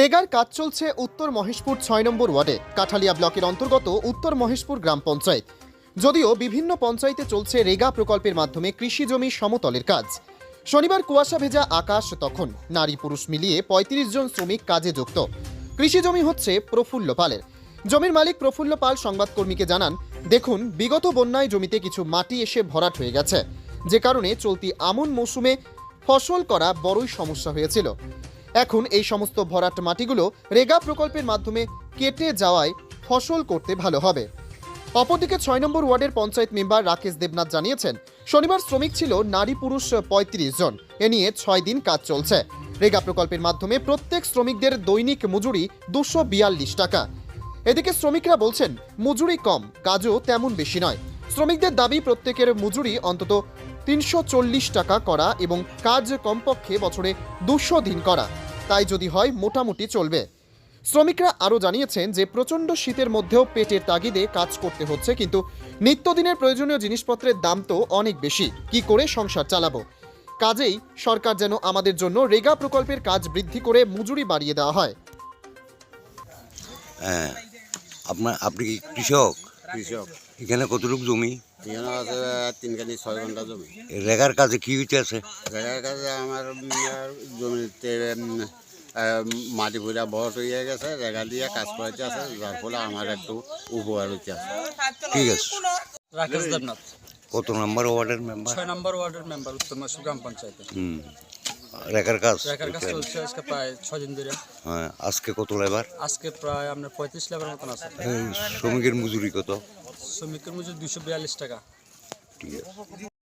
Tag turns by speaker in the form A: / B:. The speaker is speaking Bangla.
A: রেগার কাজ চলছে উত্তর মহেশপুর ছয় নম্বর ওয়ার্ডে, কাঠালিয়া ব্লকের অন্তর্গত উত্তর মহেশপুর গ্রাম পঞ্চায়েত। যদিও বিভিন্ন পঞ্চায়েতে চলছে রেগা প্রকল্পের মাধ্যমে কৃষি জমি সমতলের কাজ। শনিবার কুয়াশা ভেজা আকাশ তখন, নারী পুরুষ মিলিয়ে ৩৫ জন শ্রমিক কাজে যুক্ত। কৃষি জমি হচ্ছে প্রফুল্ল পালের। জমির মালিক প্রফুল্ল পাল সংবাদকর্মীকে জানান, দেখুন, বিগত বন্যায় জমিতে কিছু মাটি এসে ভরাট হয়ে গেছে। যে কারণে চলতি আমন মৌসুমে ফসল করা বড়ই সমস্যা হয়েছিল। এখন এই সমস্ত ভরাট মাটিগুলো রেগা প্রকল্পের মাধ্যমে কেটে যাওয়ায় ফসল করতে ভালো হবে। অপরদিকে ছয় নম্বর ওয়ার্ডের পঞ্চায়েত মেম্বার রাকেশ দেবনাথ জানিয়েছেন, শনিবার শ্রমিক ছিল নারী পুরুষ পঁয়ত্রিশ জন। এ নিয়ে ছয় দিন কাজ চলছে। রেগা প্রকল্পের মাধ্যমে প্রত্যেক শ্রমিকদের দৈনিক মজুরি দুশো বিয়াল্লিশ টাকা। এদিকে শ্রমিকরা বলছেন, মজুরি কম, কাজও তেমন বেশি নয়। শ্রমিকদের দাবি, প্রত্যেকের মজুরি অন্তত তিনশো চল্লিশ টাকা করা এবং কাজ কমপক্ষে বছরে দুশো দিন করা। তাই যদি হয়, মোটামুটি চলবে। শ্রমিকরা আরও জানিয়েছেন যে, প্রচণ্ড শীতের মধ্যেও পেটের তাগিদে কাজ করতে হচ্ছে, কিন্তু নিত্যদিনের প্রয়োজনীয় জিনিসপত্রের দাম তো অনেক বেশি। কি করে সংসার চালাবো? কাজেই সরকার যেন আমাদের জন্য রেগা প্রকল্পের কাজ বৃদ্ধি করে মজুরি বাড়িয়ে দেওয়া হয়।
B: হ্যাঁ। আপনি কৃষক?
C: কৃষক
B: এখানে কতটুকু জমি?
C: এখানে আছে তিন কানি ছয় ঘণ্টা জমি।
B: রেগার কাজে কি হইতে আছে?
C: জায়গার কাছে আমার জমিতে মাটি ভুলা বড় হয়ে গেছে জায়গা দিয়ে কাজ করাইতে আছে যার ফলে আমার একটু উপকার হইতে আছে।
B: ঠিক আছে।
D: রাকেশ দেবনাথ।
B: কত নম্বর ওয়ার্ডের মেম্বার
D: ছয় নম্বর ওয়ার্ডের মেম্বার উত্তর গ্রাম পঞ্চায়েতে
B: হুম। রেগার কাজ
D: রেখার কাজ চলছে আজকে প্রায় ছয় দিন ধরে।
B: হ্যাঁ আজকে কত লেবার?
D: আজকে প্রায় আপনার পঁয়ত্রিশ লেবার মতন আছে।
B: শ্রমিকের মজুরি কত?
D: শ্রমিকের মজুরি দুশো বিয়াল্লিশ টাকা।
B: ঠিক আছে।